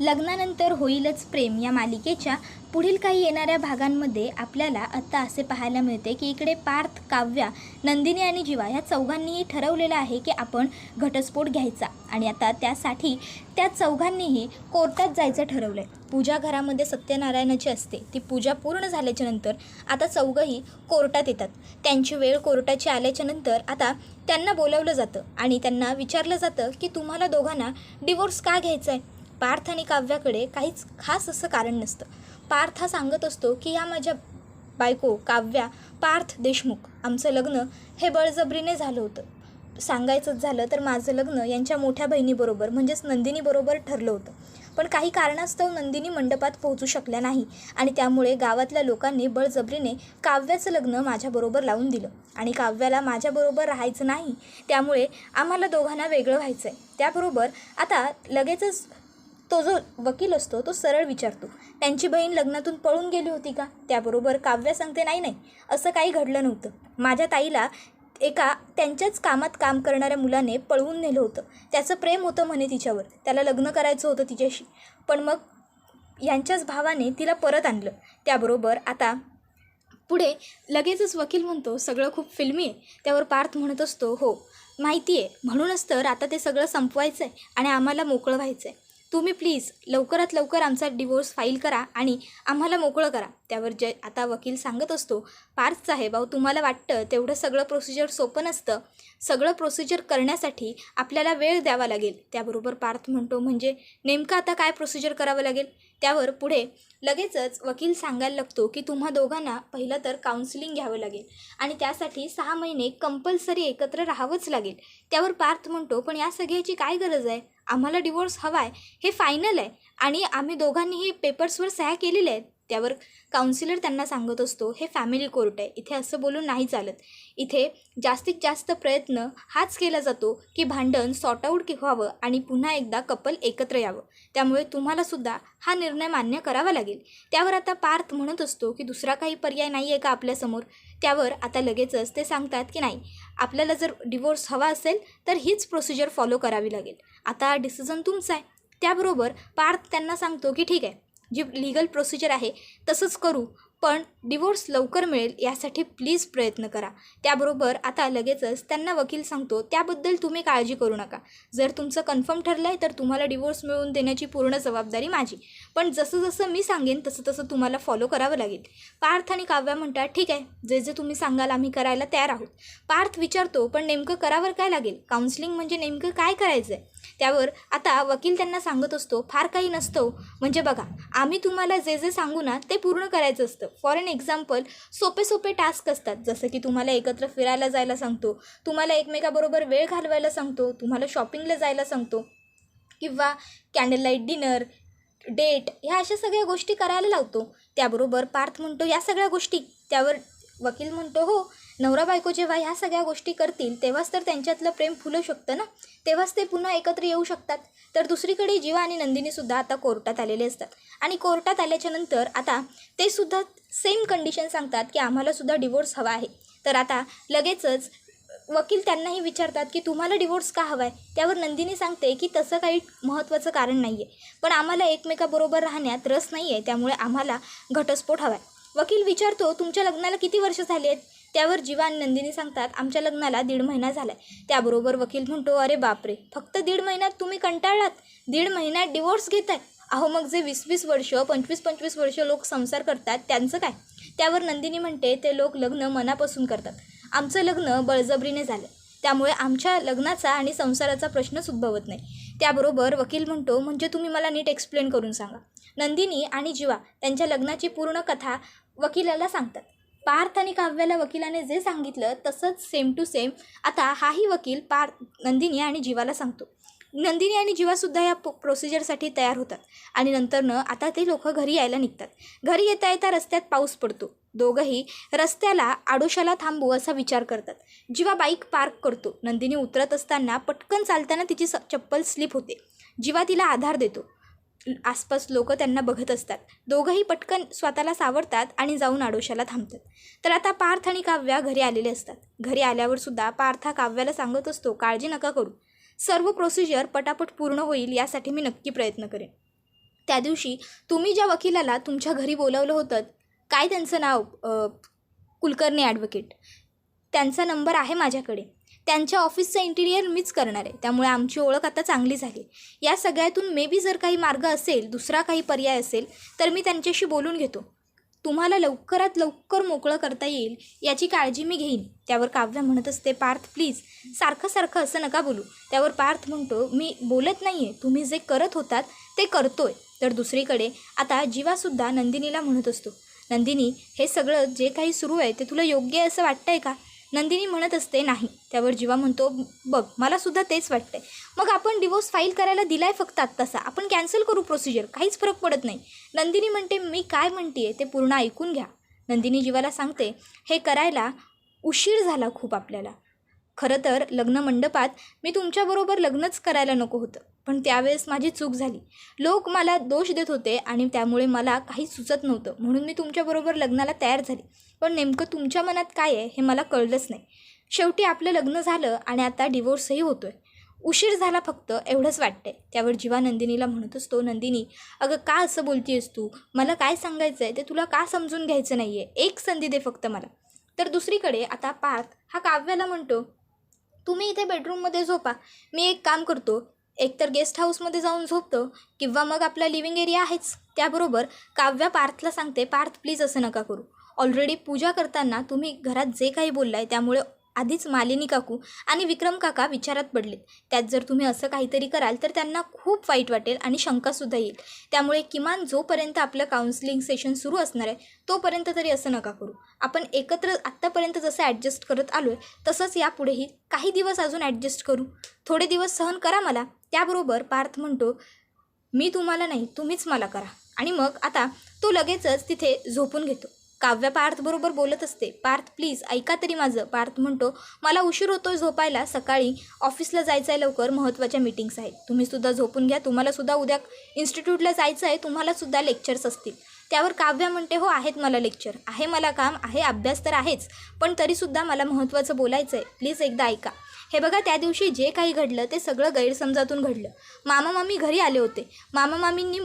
लग्नानंतर होईलच प्रेम या मालिकेच्या. पुढील काही येणाऱ्या भागांमध्ये आपल्याला आत्ता असे पाहायला मिळते की इकडे पार्थ काव्या नंदिनी आणि जीवा ह्या चौघांनीही ठरवलेलं आहे की आपण घटस्फोट घ्यायचा. आणि आता त्यासाठी त्या चौघांनीही कोर्टात जायचं ठरवलं आहे पूजा घरामध्ये सत्यनारायणाची असते. ती पूजा पूर्ण झाल्याच्यानंतर आता चौघंही कोर्टात येतात. त्यांची वेळ कोर्टाची आल्याच्यानंतर आता त्यांना बोलावलं जातं. आणि त्यांना विचारलं जातं की तुम्हाला दोघांना डिवोर्स का घ्यायचा आहे पार्थ आणि काव्याकडे काहीच खास असं कारण नसतं. पार्थ हा सांगत असतो की ह्या माझ्या बायको काव्या पार्थ देशमुख आमचं लग्न हे बळजबरीने झालं होतं. सांगायचंच झालं तर माझं लग्न यांच्या मोठ्या बहिणीबरोबर म्हणजेच नंदिनीबरोबर ठरलं होतं. पण काही कारणास्तव नंदिनी मंडपात पोहोचू शकल्या नाही आणि त्यामुळे गावातल्या लोकांनी बळजबरीने काव्याचं लग्न माझ्याबरोबर लावून दिलं. आणि काव्याला माझ्याबरोबर राहायचं नाही त्यामुळे आम्हाला दोघांना वेगळं व्हायचं आहे त्याबरोबर आता लगेचच तो जो वकील असतो तो सरळ विचारतो त्यांची बहीण लग्नातून पळून गेली होती का? त्याबरोबर काव्य सांगते नाही नाही असं काही घडलं नव्हतं. माझ्या ताईला एका त्यांच्याच कामात काम करणाऱ्या मुलाने पळवून नेलं होतं. त्याचं प्रेम होतं म्हणे तिच्यावर. त्याला लग्न करायचं होतं तिच्याशी. पण मग यांच्याच भावाने तिला परत आणलं. त्याबरोबर आता पुढे लगेचच वकील म्हणतो सगळं खूप फिल्मी आहे. त्यावर पार्थ म्हणत असतो हो माहिती आहे म्हणूनच तर आता ते सगळं संपवायचं आहे आणि आम्हाला मोकळं व्हायचं आहे तुम्ही प्लीज लवकरात लवकर आमचा डिवोर्स फाईल करा आणि आम्हाला मोकळं करा. त्यावर जे आता वकील सांगत असतो पार्थ साहेब अहो तुम्हाला वाटतं तेवढं सगळं प्रोसिजर सोपं नसतं. सगळं प्रोसिजर करण्यासाठी आपल्याला वेळ द्यावा लागेल. त्याबरोबर पार्थ म्हणतो म्हणजे नेमकं आता काय प्रोसिजर करावं लागेल? त्यावर पुढे लगेचच वकील सांगायला लागतो की तुम्हा दोघांना पहिलं तर काउन्सिलिंग घ्यावं लागेल आणि त्यासाठी सहा महिने कंपल्सरी एकत्र राहावंच लागेल. त्यावर पार्थ म्हणतो पण या सगळ्याची काय गरज आहे? आम्हाला डिवोर्स हवा आहे हे फायनल आहे. आणि आम्ही दोघांनीही पेपर्सवर सह्या केलेल्या आहेत. त्यावर काउन्सिलर त्यांना सांगत असतो हे फॅमिली कोर्ट आहे. इथे असं बोलून नाही चालत. इथे जास्तीत जास्त प्रयत्न हाच केला जातो की भांडण सॉर्ट आऊट व्हावं आणि पुन्हा एकदा कपल एकत्र यावं. त्यामुळे तुम्हालासुद्धा हा निर्णय मान्य करावा लागेल. त्यावर आता पार्थ म्हणत असतो की दुसरा काही पर्याय नाही आहे का आपल्यासमोर त्यावर आता लगेचच ते सांगतात की नाही. आपल्याला जर डिवोर्स हवा असेल तर हीच प्रोसिजर फॉलो करावी लागेल. आता डिसिजन तुमचा आहे. त्याबरोबर पार्थ त्यांना सांगतो की ठीक आहे. जी लिगल प्रोसिजर आहे तसंच करू. पण डिवोर्स लवकर मिळेल यासाठी प्लीज प्रयत्न करा. त्याबरोबर आता लगेचच त्यांना वकील सांगतो त्याबद्दल तुम्ही काळजी करू नका. जर तुमचं कन्फर्म ठरलं आहे तर तुम्हाला डिवोर्स मिळवून देण्याची पूर्ण जबाबदारी माझी. पण जसं जसं मी सांगेन तसं तसं तुम्हाला फॉलो करावं लागेल. पार्थ आणि काव्या म्हणतात ठीक आहे जे जे तुम्ही सांगाल आम्ही करायला तयार आहोत. पार्थ विचारतो पण नेमकं करावर काय लागेल? काउन्सिलिंग म्हणजे नेमकं काय करायचं आहे त्यावर आता वकील त्यांना सांगत असतो फार काही नसतो हो. म्हणजे बघा आम्ही तुम्हाला जे जे सांगू ना ते पूर्ण करायचं असतं. फॉर एन एक्झाम्पल सोपे सोपे टास्क असतात. जसं की तुम्हाला एकत्र फिरायला जायला सांगतो. तुम्हाला एकमेकाबरोबर वेळ घालवायला सांगतो. तुम्हाला शॉपिंगला जायला सांगतो. किंवा कॅन्डल लाइट डिनर डेट ह्या अशा सगळ्या गोष्टी करायला लावतो. त्याबरोबर पार्थ म्हणतो या सगळ्या गोष्टी. त्यावर वकील म्हणतो हो. नवरा बायको जेव्हा ह्या सगळ्या गोष्टी करतील तेव्हाच तर त्यांच्यातलं प्रेम फुलू शकतं ना? तेव्हाच ते पुन्हा एकत्र येऊ शकतात. तर दुसरीकडे जीवा आणि नंदिनीसुद्धा आता कोर्टात आलेले असतात. आणि कोर्टात आल्याच्यानंतर आता ते सुद्धा सेम कंडिशन सांगतात की आम्हालासुद्धा डिवोर्स हवा आहे. तर आता लगेचच वकील त्यांनाही विचारतात की तुम्हाला डिवोर्स का हवा आहे त्यावर नंदिनी सांगते की तसं काही महत्त्वाचं कारण नाही आहे पण आम्हाला एकमेकाबरोबर राहण्यात रस नाही आहे त्यामुळे आम्हाला घटस्फोट हवा आहे वकील विचारतो तुमच्या लग्नाला किती वर्ष झाली आहेत? त्यावर जीवा आणि नंदिनी सांगतात आमच्या लग्नाला दीड महिना झाला आहे त्याबरोबर वकील म्हणतो अरे बापरे फक्त दीड महिन्यात तुम्ही कंटाळलात? दीड महिन्यात डिवोर्स घेत आहे अहो मग जे वीस वीस वर्ष पंचवीस पंचवीस वर्ष लोक संसार करतात त्यांचं काय? त्यावर नंदिनी म्हणते ते लोक लग्न मनापासून करतात. आमचं लग्न बळजबरीने झालं. त्यामुळे आमच्या लग्नाचा आणि संसाराचा प्रश्नच उद्भवत नाही. त्याबरोबर वकील म्हणतो म्हणजे तुम्ही मला नीट एक्सप्लेन करून सांगा. नंदिनी आणि जीवा त्यांच्या लग्नाची पूर्ण कथा वकिलाला सांगतात. पार्थ आणि काव्याला वकिलाने जे सांगितलं तसंच सेम टू सेम आता हाही वकील पार्थ नंदिनी आणि जीवाला सांगतो. नंदिनी आणि जीवासुद्धा या प्रो प्रोसिजरसाठी तयार होतात. आणि नंतरनं आता ते लोक घरी यायला निघतात. घरी येता येता रस्त्यात पाऊस पडतो. दोघंही रस्त्याला आडोशाला थांबू असा विचार करतात. जीवा बाईक पार्क करतो. नंदिनी उतरत असताना पटकन चालताना तिची स चप्पल स्लिप होते. जीवा तिला आधार देतो. आसपास लोक त्यांना बघत असतात. दोघंही पटकन स्वतःला सावरतात आणि जाऊन आडोशाला थांबतात. तर आता पार्थ आणि काव्या घरी आलेले असतात. घरी आल्यावर सुद्धा पार्थ हा काव्याला सांगत असतो काळजी नका करू. सर्व प्रोसिजर पटापट पूर्ण होईल यासाठी मी नक्की प्रयत्न करेन. त्या दिवशी तुम्ही ज्या वकिलाला तुमच्या घरी बोलावलं होतं काय त्यांचं नाव कुलकर्णी ॲडव्होकेट त्यांचा नंबर आहे माझ्याकडे. त्यांच्या ऑफिसचं इंटिरियर मीच करणार आहे. त्यामुळे आमची ओळख आता चांगली झाली. या सगळ्यातून मे बी जर काही मार्ग असेल दुसरा काही पर्याय असेल तर मी त्यांच्याशी बोलून घेतो. तुम्हाला लवकरात लवकर मोकळं करता येईल याची काळजी मी घेईन. त्यावर काव्य म्हणत असते पार्थ प्लीज सारखं सारखं असं नका बोलू. त्यावर पार्थ म्हणतो मी बोलत नाही आहे तुम्ही जे करत होतात ते करतोय. तर दुसरीकडे आता जीवासुद्धा नंदिनीला म्हणत असतो. नंदिनी हे सगळं जे काही सुरू आहे ते तुला योग्य आहे असं वाटतंय का? नंदिनी म्हणत असते नाही. त्यावर जीवा म्हणतो बघ मला सुद्धा तेच वाटतंय. मग आपण डिवोर्स फाईल करायला दिलाय फक्त आत्तासा. आपण कॅन्सल करू प्रोसिजर काहीच फरक पडत नाही. नंदिनी म्हणते मी काय म्हणते ते पूर्ण ऐकून घ्या. नंदिनी जीवाला सांगते हे करायला उशीर झाला खूप आपल्याला. खरं तर लग्न मंडपात मी तुमच्याबरोबर लग्नच करायला नको होतं. पण त्यावेळेस माझी चूक झाली. लोक मला दोष देत होते आणि त्यामुळे मला काही सुचत नव्हतं. म्हणून मी तुमच्याबरोबर लग्नाला तयार झाली. पण नेमकं तुमच्या मनात काय आहे हे मला कळलंच नाही. शेवटी आपलं लग्न झालं आणि आता डिवोर्सही होतोय. उशीर झाला फक्त एवढंच वाटतंय. त्यावर जीवा नंदिनीला म्हणत असतो नंदिनी अगं का असं बोलतीयस तू? मला काय सांगायचं आहे ते तुला का समजून घ्यायचं नाही आहे एक संधी दे फक्त मला. तर दुसरीकडे आता पार्थ हा काव्याला म्हणतो तुम्ही इथे बेडरूममध्ये झोपा. मी एक काम करतो. एकतर गेस्ट हाऊसमध्ये जाऊन झोपतो किंवा मग आपला लिव्हिंग एरिया आहेच. त्याबरोबर काव्या पार्थला सांगते पार्थ प्लीज असं नका करू. ऑलरेडी पूजा करताना तुम्ही घरात जे काही बोललाय त्यामुळे आधीच मालिनी काकू आणि विक्रम काका विचारात पडलेत. त्यात जर तुम्ही असं काहीतरी कराल तर त्यांना खूप वाईट वाटेल आणि शंकासुद्धा येईल. त्यामुळे किमान जोपर्यंत आपलं काउन्सिलिंग सेशन सुरू असणार आहे तोपर्यंत तरी असं नका करू. आपण एकत्र आत्तापर्यंत जसं ॲडजस्ट करत आलो आहे तसंच यापुढेही काही दिवस अजून ॲडजस्ट करू. थोडे दिवस सहन करा मला. त्याबरोबर पार्थ म्हणतो मी तुम्हाला नाही तुम्हीच मला करा. आणि मग आता तो लगेचच तिथे झोपून घेतो. काव्या पार्थबरोबर बोलत असते. पार्थ प्लीज ऐका तरी माझं. पार्थ म्हणतो मला उशीर होतो झोपायला. सकाळी ऑफिसला जायचं आहे लवकर. महत्त्वाच्या मीटिंग्स आहेत. तुम्हीसुद्धा झोपून घ्या. तुम्हालासुद्धा उद्या इन्स्टिट्यूटला जायचं आहे. तुम्हालासुद्धा लेक्चर्स असतील. त्यावर काव्या म्हणते हो आहेत मला लेक्चर आहे मला काम. आहे अभ्यास तर आहेच. पण तरीसुद्धा मला महत्त्वाचं बोलायचं आहे प्लीज एकदा ऐका. हे बघा त्या दिवशी जे काही घडलं ते सगळं गैरसमजातून घडलं. मामा मामी घरी आले होते. मामा मामींनी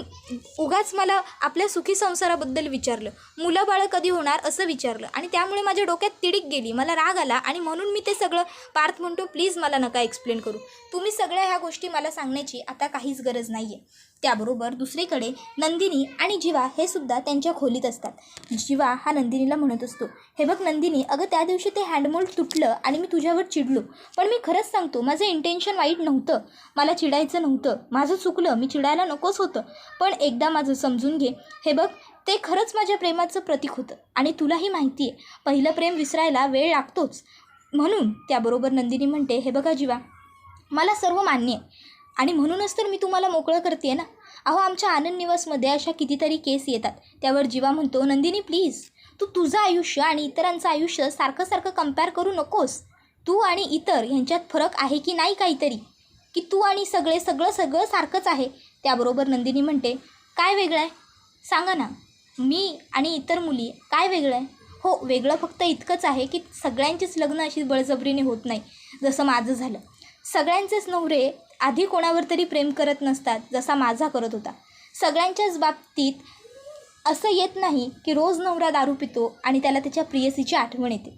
उगाच मला आपल्या सुखी संसाराबद्दल विचारलं. मुलं बाळं कधी होणार असं विचारलं. आणि त्यामुळे माझ्या डोक्यात तिडीक गेली. मला राग आला आणि म्हणून मी ते सगळं पार्थ म्हणतो प्लीज मला नका एक्सप्लेन करू. तुम्ही सगळ्या ह्या गोष्टी मला सांगण्याची आता काहीच गरज नाही आहे त्याबरोबर दुसरीकडे नंदिनी आणि जिवा हे सुद्धा त्यांच्या खोलीत असतात. जिवा हा नंदिनीला म्हणत असतो हे बघ नंदिनी अगं त्या दिवशी ते हँडमोल्ड तुटलं आणि मी तुझ्यावर चिडलो. पण मी खरंच सांगतो माझं इंटेन्शन वाईट नव्हतं. मला चिडायचं नव्हतं. माझं चुकलं. मी चिडायला नकोच होतं. पण एकदा माझं समजून घे. हे बघ ते खरंच माझ्या प्रेमाचं प्रतीक होतं आणि तुलाही माहिती आहे. पहिलं प्रेम विसरायला वेळ लागतोच. म्हणून त्याबरोबर नंदिनी म्हणते हे बघा जिवा मला सर्व मान्य आहे. आणि म्हणूनच तर मी तुम्हाला मोकळं करते ना? अहो आमच्या आनंद निवासमध्ये अशा कितीतरी केस येतात. त्यावर जीवा म्हणतो नंदिनी प्लीज तू तुझं आयुष्य आणि इतरांचं आयुष्य सारखं सारखं कंपेअर करू नकोस. तू आणि इतर ह्यांच्यात फरक आहे की नाही काहीतरी? की तू आणि सगळे सगळं सगळं सारखंच आहे? त्याबरोबर नंदिनी म्हणते काय वेगळं आहे? सांगा ना. मी आणि इतर मुली काय वेगळं आहे? हो वेगळं फक्त इतकंच आहे की सगळ्यांचीच लग्न अशी बळजबरीने होत नाही जसं माझं झालं. सगळ्यांचेच नवरे आधी कोणावर तरी प्रेम करत नसतात जसा माझा करत होता. सगळ्यांच्याच बाबतीत असं येत नाही की रोज नवरा दारू पितो आणि त्याला त्याच्या प्रियसीची आठवण येते.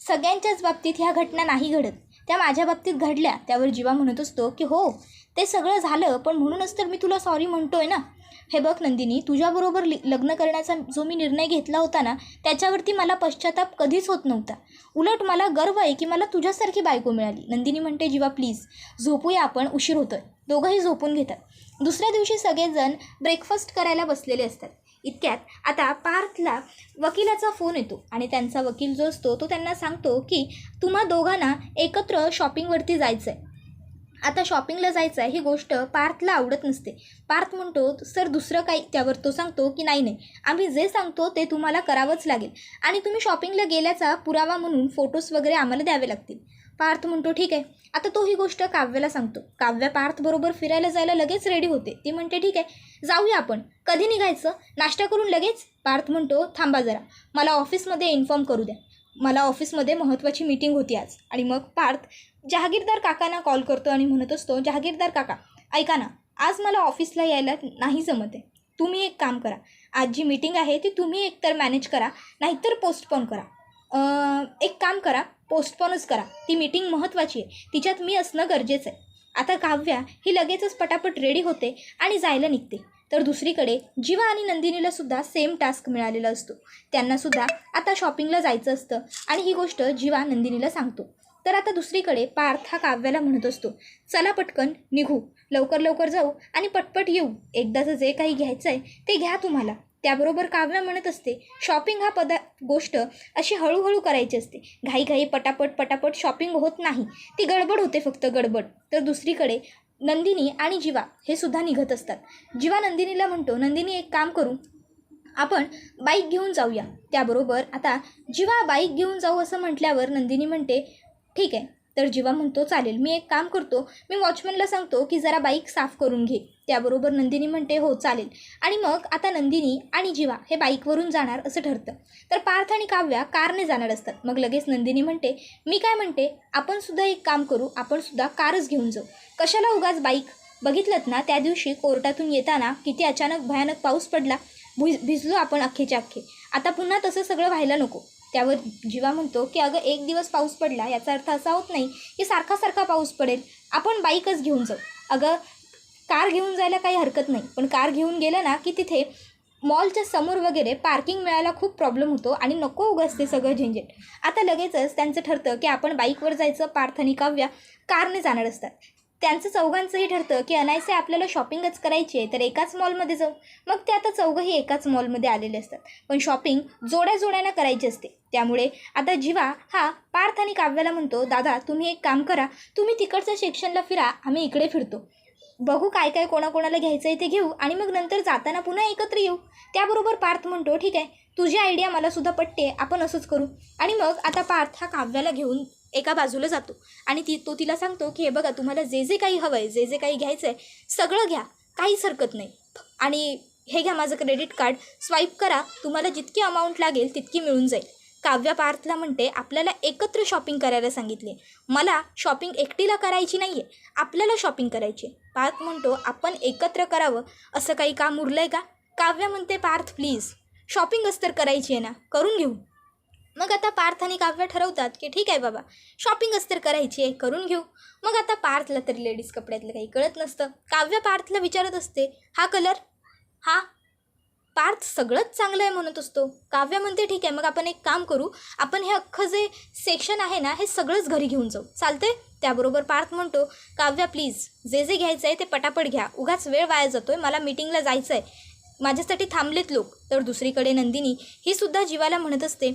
सगळ्यांच्याच बाबतीत ह्या घटना नाही घडत. त्या माझ्या बाबतीत घडल्या त्यावर जीवा म्हणत असतो की हो ते सगळं झालं पण म्हणूनच तर मी तुला सॉरी म्हणतोय ना? हे बघ नंदिनी तुझ्याबरोबर लि लग्न करण्याचा जो मी निर्णय घेतला होता ना त्याच्यावरती मला पश्चाताप कधीच होत नव्हता. उलट मला गर्व आहे की मला तुझ्यासारखी बायको मिळाली. नंदिनी म्हणते जीवा प्लीज झोपूया आपण उशीर होतोय. दोघंही झोपून घेतात. दुसऱ्या दिवशी सगळेजण ब्रेकफास्ट करायला बसलेले असतात. इतक्यात आता पार्थला वकिलाचा फोन येतो आणि त्यांचा वकील जो असतो तो त्यांना सांगतो की तुम्हा दोघांना एकत्र शॉपिंगवरती जायचं आहे आता शॉपिंगला जायचं आहे ही गोष्ट पार्थला आवडत नसते. पार्थ म्हणतो सर दुसरं काही त्यावर तो सांगतो की नाही नाही. आम्ही जे सांगतो ते तुम्हाला करावंच लागेल. आणि तुम्ही शॉपिंगला गेल्याचा पुरावा म्हणून फोटोज वगैरे आम्हाला द्यावे लागतील. पार्थ म्हणतो ठीक आहे. आता तो ही गोष्ट काव्याला सांगतो. काव्या पार्थबरोबर फिरायला जायला लगेच रेडी होते. ती म्हणते ठीक आहे. जाऊया आपण. कधी निघायचं? नाश्ता करून लगेच? पार्थ म्हणतो थांबा जरा. मला ऑफिसमध्ये इन्फॉर्म करू द्या. मला ऑफिसमध्ये महत्त्वाची मीटिंग होती आज. आणि मग पार्थ जहागीरदार काकांना कॉल करतो आणि म्हणत असतो जहागीरदार काका ऐका ना आज मला ऑफिसला यायला नाही जमत आहे. तुम्ही एक काम करा. आज जी मीटिंग आहे ती तुम्ही एकतर मॅनेज करा नाहीतर पोस्टपोन करा. एक काम करा पोस्टपोनच करा. ती मीटिंग महत्त्वाची आहे. तिच्यात मी असणं गरजेचं आहे. आता काव्या ही लगेचच पटापट रेडी होते आणि जायला निघते. तर दुसरीकडे जीवा आणि नंदिनीला सुद्धा सेम टास्क मिळालेला असतो. त्यांनासुद्धा आता शॉपिंगला जायचं असतं आणि ही गोष्ट जीवा नंदिनीला सांगतो. तर आता दुसरीकडे पार्थ हा काव्याला म्हणत असतो चला पटकन निघू. लवकर लवकर जाऊ आणि पटपट येऊ. एकदाचं जे काही घ्यायचं आहे ते घ्या तुम्हाला. त्याबरोबर काव्या म्हणत असते शॉपिंग हा पदा गोष्ट अशी हळूहळू करायची असते. घाईघाई पटापट पटापट शॉपिंग होत नाही. ती गडबड होते फक्त गडबड. तर दुसरीकडे नंदिनी आणि जीवा हे सुद्धा निघत असतात. जीवा नंदिनीला म्हणतो नंदिनी एक काम करू. आपण बाईक घेऊन जाऊया. त्याबरोबर आता जीवा बाईक घेऊन जाऊ असं म्हटल्यावर नंदिनी म्हणते ठीक आहे. तर जीवा म्हणतो चालेल. मी एक काम करतो. मी वॉचमॅनला सांगतो की जरा बाईक साफ करून घे. त्याबरोबर नंदिनी म्हणते हो चालेल. आणि मग आता नंदिनी आणि जीवा हे बाईकवरून जाणार असं ठरतं. तर पार्थ आणि काव्या कारने जाणार असतात. मग लगेच नंदिनी म्हणते मी काय म्हणते? आपण सुद्धा एक काम करू. आपण सुद्धा कारच घेऊन जाऊ. कशाला उगाच बाईक? बघितलं ना त्या दिवशी कोर्टातून येताना किती अचानक भयानक पाऊस पडला. भुज भिजलो आपण अख्खेच्या अख्खे. आता पुन्हा तसं सगळं व्हायला नको. त्यावर जीवा म्हणतो की अगं एक दिवस पाऊस पडला. याचा अर्थ असा होत नाही की सारखा सारखा पाऊस पडेल. आपण बाईकच घेऊन जाऊ. अगं कार घेऊन जायला काही हरकत नाही. पण कार घेऊन गेलं ना की तिथे मॉलच्या समोर वगैरे पार्किंग मिळायला खूप प्रॉब्लेम होतो आणि नको उगाच ते सगळं झंझट. आता लगेचच त्यांचं ठरतं की आपण बाईकवर जायचं पार्थ आणि काव्या कारने जाणार असतात. त्यांचं चौघांचंही ठरतं की अनायसे आपल्याला शॉपिंगच करायची आहे तर एकाच मॉलमध्ये जाऊ. मग ते आता चौघंही एकाच मॉलमध्ये आलेले असतात. पण शॉपिंग जोड्या जोड्यानं करायची असते. त्यामुळे आता जीवा हा पार्थ आणि काव्याला म्हणतो दादा तुम्ही एक काम करा. तुम्ही तिकडच्या सेक्शनला फिरा. आम्ही इकडे फिरतो. बघू काय काय कोणाकोणाला घ्यायचं आहे ते घेऊ आणि मग नंतर जाताना पुन्हा एकत्र येऊ. त्याबरोबर पार्थ म्हणतो ठीक आहे तुझी आयडिया मला सुद्धा पटते आपण असंच करू. आणि मग आता पार्थ हा काव्याला घेऊन एका बाजूला जातो आणि ती तो तिला सांगतो की हे बघा तुम्हाला जे जे काही हवं आहे जे जे काही घ्यायचं आहे सगळं घ्या काहीच हरकत नाही. आणि हे घ्या माझं क्रेडिट कार्ड स्वाईप करा तुम्हाला जितकी अमाऊंट लागेल तितकी मिळून जाईल. काव्या पार्थला म्हणते आपल्याला एकत्र शॉपिंग करायला सांगितले. मला शॉपिंग एकटीला करायची नाही आहे आपल्याला शॉपिंग करायची आहे. पार्थ म्हणतो आपण एकत्र करावं असं काही काम उरलं आहे का? काव्या म्हणते पार्थ प्लीज शॉपिंगच तर करायची आहे ना करून घेऊ. मग आता पार्थ आणि काव्य ठरवतात की ठीक आहे बाबा शॉपिंगच तर करायची आहे करून घेऊ. मग आता पार्थला तरी लेडीज कपड्यातलं काही कळत नसतं. काव्य पार्थला विचारत असते हा कलर हा? पार्थ सगळंच चांगलं आहे म्हणत असतो. काव्य म्हणते ठीक आहे मग आपण एक काम करू. आपण हे अख्खं जे सेक्शन आहे ना हे सगळंच घरी घेऊन जाऊ. चालते त्याबरोबर पार्थ म्हणतो काव्या प्लीज जे जे घ्यायचं आहे ते पटापट घ्या. उगाच वेळ वाया जातो आहे मला मीटिंगला जायचं आहे माझ्यासाठी थांबलेत लोक. तर दुसरीकडे नंदिनी ही सुद्धा जीवाला म्हणत असते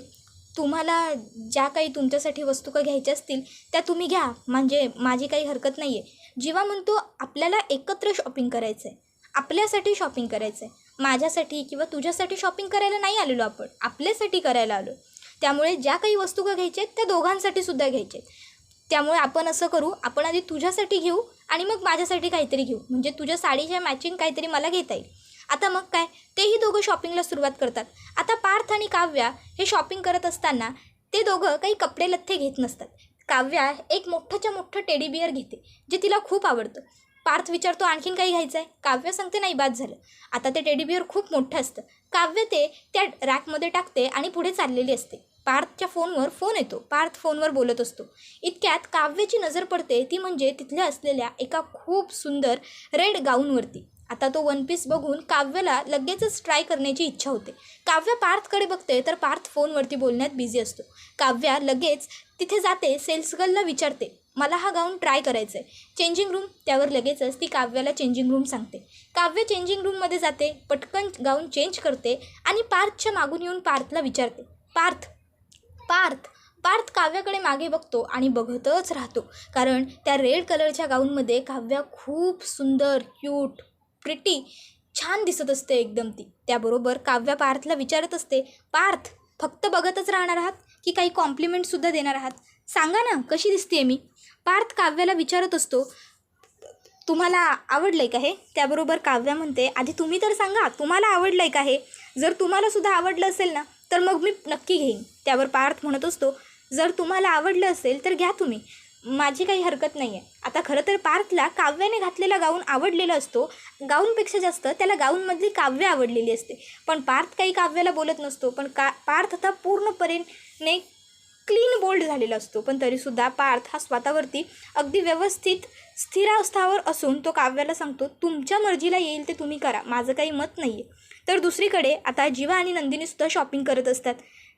तुम्हाला ज्या काही तुमच्यासाठी वस्तू का घ्यायच्या असतील त्या तुम्ही घ्या. म्हणजे माझी काही हरकत नाही आहे जीवा म्हणतो आपल्याला एकत्र शॉपिंग करायचं आहे आपल्यासाठी शॉपिंग करायचं आहे माझ्यासाठी किंवा तुझ्यासाठी शॉपिंग करायला नाही आलेलो आपण. आपल्यासाठी करायला आलो. त्यामुळे ज्या काही वस्तू का घ्यायच्या आहेत त्या दोघांसाठी सुद्धा घ्यायच्या आहेत. त्यामुळे आपण असं करू आपण आधी तुझ्यासाठी घेऊ आणि मग माझ्यासाठी काहीतरी घेऊ. म्हणजे तुझ्या साडीच्या मॅचिंग काहीतरी मला घेता येईल. आता मग काय? तेही दोघं शॉपिंगला सुरुवात करतात. आता पार्थ आणि काव्या हे शॉपिंग करत असताना ते दोघं काही कपडे लत्ते घेत नसतात. काव्या एक मोठंच्या मोठं टेडी बिअर घेते जे तिला खूप आवडतं. पार्थ विचारतो आणखीन काही घ्यायचं आहे काव्य सांगते नाही बाद झालं. आता ते टेडी बिअर खूप मोठं असतं. काव्य ते त्या रॅकमध्ये टाकते आणि पुढे चाललेली असते. पार्थच्या फोनवर फोन येतो. पार्थ फोनवर बोलत असतो. इतक्यात काव्याची नजर पडते. ती म्हणजे तिथल्या असलेल्या एका खूप सुंदर रेड गाऊनवरती आता तो वन पीस बघून काव्याला लगेचच ट्राय करण्याची इच्छा होते. काव्य पार्थकडे बघते तर पार्थ फोनवरती बोलण्यात बिझी असतो. काव्या लगेच तिथे जाते सेल्स गर्लला विचारते मला हा गाऊन ट्राय करायचा आहे चेंजिंग रूम त्यावर लगेचच ती काव्याला चेंजिंग रूम सांगते. काव्य चेंजिंग रूममध्ये जाते पटकन गाऊन चेंज करते आणि पार्थच्या मागून येऊन पार्थला विचारते. पार्थ पार्थ पार्थ काव्याकडे मागे बघतो आणि बघतच राहतो. कारण त्या रेड कलरच्या गाऊनमध्ये काव्या खूप सुंदर क्यूट प्रिटी छान दिसत असते एकदम ती. त्याबरोबर काव्या पार्थला विचारत असते पार्थ फक्त बघतच राहणार आहात की काही कॉम्प्लिमेंटसुद्धा देणार आहात? सांगा ना कशी दिसते मी? पार्थ काव्याला विचारत असतो तुम्हाला आवडलं आहे का हे? त्याबरोबर काव्या म्हणते आधी तुम्ही तर सांगा तुम्हाला आवडलं आहे का हे? जर तुम्हालासुद्धा आवडलं असेल ना तर मग मी नक्की घेईन. त्यावर पार्थ म्हणत असतो जर तुम्हाला आवडलं असेल तर घ्या तुम्ही. माझी काही हरकत नाही आहे आता खरं तर पार्थला काव्याने घातलेला गाऊन आवडलेला असतो. गाऊनपेक्षा जास्त त्याला गाऊनमधली काव्य आवडलेली असते. पण पार्थ काही काव्याला बोलत नसतो. पण का पार्थ आता पूर्णपणे क्लीन बोल्ड झालेला असतो. पण तरीसुद्धा पार्थ हा स्वतःवरती अगदी व्यवस्थित स्थिरावस्थावर असून तो काव्याला सांगतो तुमच्या मर्जीला येईल ते तुम्ही करा. माझं काही मत नाही आहे तर दुसरीकडे आता जीवा आणि नंदिनीसुद्धा शॉपिंग करत असतात.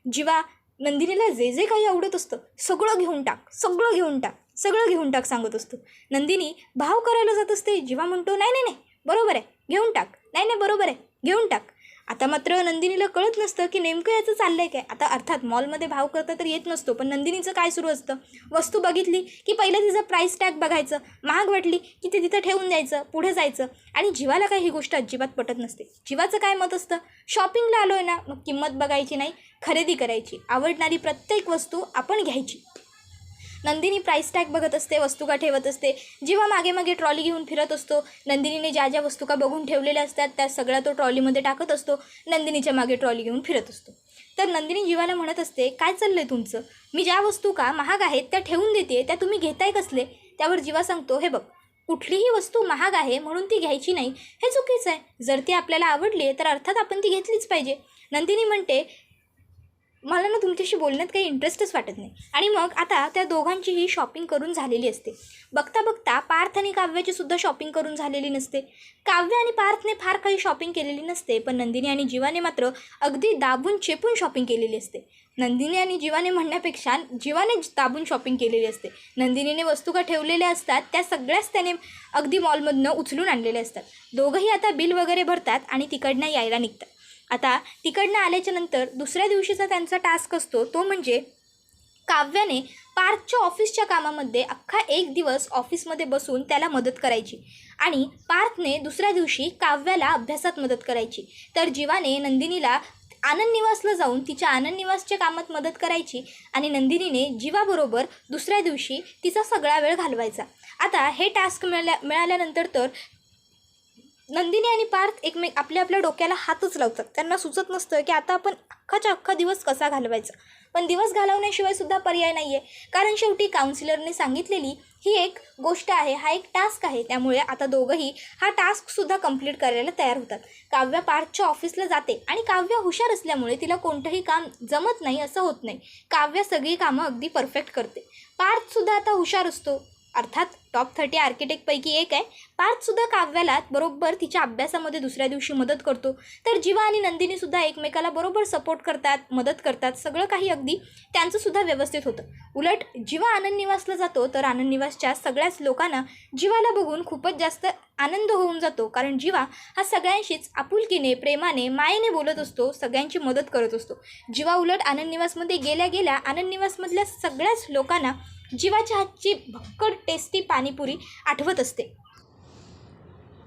जीवा नंदिनीला जे जे काही आवडत असतं सगळं घेऊन टाक सगळं घेऊन टाक सगळं घेऊन टाक सांगत असतो. नंदिनी भाव करायला जात असते. जीवा म्हणतो नाही नाही नाही बरोबर आहे घेऊन टाक. नाही नाही बरोबर आहे घेऊन टाक. आता मात्र नंदिनीला कळत नसतं की नेमकं याचं चाललं आहे काय. आता अर्थात मॉलमध्ये भाव करता तर येत नसतो पण नंदिनीचं काय सुरू असतं? वस्तू बघितली की पहिलं तिचं प्राईस टॅग बघायचं महाग वाटली की ते तिथं ठेवून द्यायचं पुढे जायचं आणि जीवाला काय ही गोष्ट अजिबात पटत नसते. जीवाचं काय मत असतं? शॉपिंगला आलो आहे ना मग किंमत बघायची नाही खरेदी करायची. आवडणारी प्रत्येक वस्तू आपण घ्यायची. नंदिनी प्राईस टॅग बघत असते वस्तू का ठेवत असते. जेव्हा मागे मागे ट्रॉली घेऊन फिरत असतो नंदिनीने ज्या ज्या वस्तू का बघून ठेवलेल्या असतात त्या सगळ्या तो ट्रॉलीमध्ये टाकत असतो नंदिनीच्या मागे ट्रॉली घेऊन फिरत असतो. तर नंदिनी जीवाला म्हणत असते काय चाललंय तुमचं? मी ज्या वस्तू का महाग आहेत त्या ठेवून देते त्या तुम्ही घेताय कसले? त्यावर जीवा सांगतो हे बघ कुठलीही वस्तू महाग आहे म्हणून ती घ्यायची नाही. हे चुकीचं आहे. जर ती आपल्याला आवडली आहे तर अर्थात आपण ती घेतलीच पाहिजे. नंदिनी म्हणते मला ना तुमच्याशी बोलण्यात काही इंटरेस्टच वाटत नाही. आणि मग आता त्या दोघांचीही शॉपिंग करून झालेली असते. बघता बघता पार्थ आणि काव्याची सुद्धा शॉपिंग करून झालेली नसते. काव्य आणि पार्थने फार काही शॉपिंग केलेली नसते पण नंदिनी आणि जीवाने मात्र अगदी दाबून चेपून शॉपिंग केलेली असते. नंदिनी आणि जीवाने म्हणण्यापेक्षा जीवाने दाबून शॉपिंग केलेली असते. नंदिनीने वस्तू का ठेवलेल्या असतात त्या सगळ्याच त्याने अगदी मॉलमधनं उचलून आणलेल्या असतात. दोघंही आता बिल वगैरे भरतात आणि तिकडनं यायला निघतात. आता तिकडनं आल्याच्यानंतर दुसऱ्या दिवशीचा त्यांचा टास्क असतो तो म्हणजे काव्याने पार्थच्या ऑफिसच्या कामामध्ये अख्खा एक दिवस ऑफिसमध्ये बसून त्याला मदत करायची आणि पार्थने दुसऱ्या दिवशी काव्याला अभ्यासात मदत करायची. तर जीवाने नंदिनीला आनंद निवासला जाऊन तिच्या आनंद निवासच्या कामात मदत करायची आणि नंदिनीने जीवाबरोबर दुसऱ्या दिवशी तिचा सगळा वेळ घालवायचा. आता हे टास्क मिळाल्या मिळाल्यानंतर तर नंदिनी आणि पार्थ एकमेक आपल्या आपल्या डोक्याला हातच लावतात. त्यांना सुचत नसतं की आता आपण अख्खाच्या अख्खा दिवस कसा घालवायचा? पण दिवस घालवण्याशिवाय सुद्धा पर्याय नाही आहे कारण शेवटी काउन्सिलरने सांगितलेली ही एक गोष्ट आहे हा एक टास्क आहे. त्यामुळे आता दोघंही हा टास्कसुद्धा कंप्लीट करायला तयार होतात. काव्य पार्थच्या ऑफिसला जाते आणि काव्य हुशार असल्यामुळे तिला कोणतंही काम जमत नाही असं होत नाही. काव्य सगळी कामं अगदी परफेक्ट करते. पार्थसुद्धा आता हुशार असतो. अर्थात टॉप थर्टी आर्किटेक्टपैकी एक आहे. पार्थसुद्धा काव्याला बरोबर तिच्या अभ्यासामध्ये दुसऱ्या दिवशी मदत करतो. तर जीवा आणि नंदिनीसुद्धा एकमेकाला बरोबर सपोर्ट करतात मदत करतात सगळं काही अगदी त्यांचंसुद्धा व्यवस्थित होतं. उलट जीवा आनंद निवासला जातो तर आनंद निवासच्या सगळ्याच लोकांना जीवाला बघून खूपच जास्त आनंद होऊन जातो. कारण जीवा हा सगळ्यांशीच आपुलकीने प्रेमाने मायेने बोलत असतो सगळ्यांची मदत करत असतो. जीवा उलट आनंद निवासमध्ये गेल्या गेल्या आनंद निवासमधल्या सगळ्याच लोकांना जीवाच्या हातची भक्कड टेस्टी पाणीपुरी आठवत असते.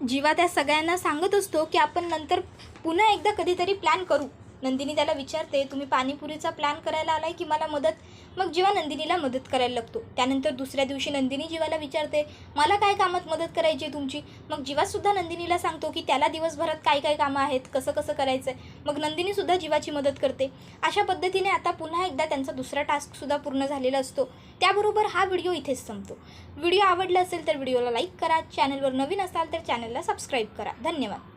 जीवा त्या सगळ्यांना सांगत असतो की आपण नंतर पुन्हा एकदा कधीतरी प्लॅन करू. नंदिनी त्याला विचारते तुम्ही पाणीपुरीचा प्लॅन करायला आलाय की मला मदत? मग जीवा नंदिनीला मदत करायला लागतो. त्यानंतर दुसऱ्या दिवशी नंदिनी जीवाला विचारते मला काय कामात मदत करायची आहे तुमची? मग जीवासुद्धा नंदिनीला सांगतो की त्याला दिवसभरात काय काय कामं आहेत कसं कसं करायचं आहे मग नंदिनीसुद्धा जीवाची मदत करते. अशा पद्धतीने आता पुन्हा एकदा त्यांचा दुसरा टास्कसुद्धा पूर्ण झालेला असतो. त्याबरोबर हा व्हिडिओ इथेच संपतो. व्हिडिओ आवडला असेल तर व्हिडिओला लाईक करा. चॅनलवर नवीन असाल तर चॅनलला सबस्क्राईब करा. धन्यवाद.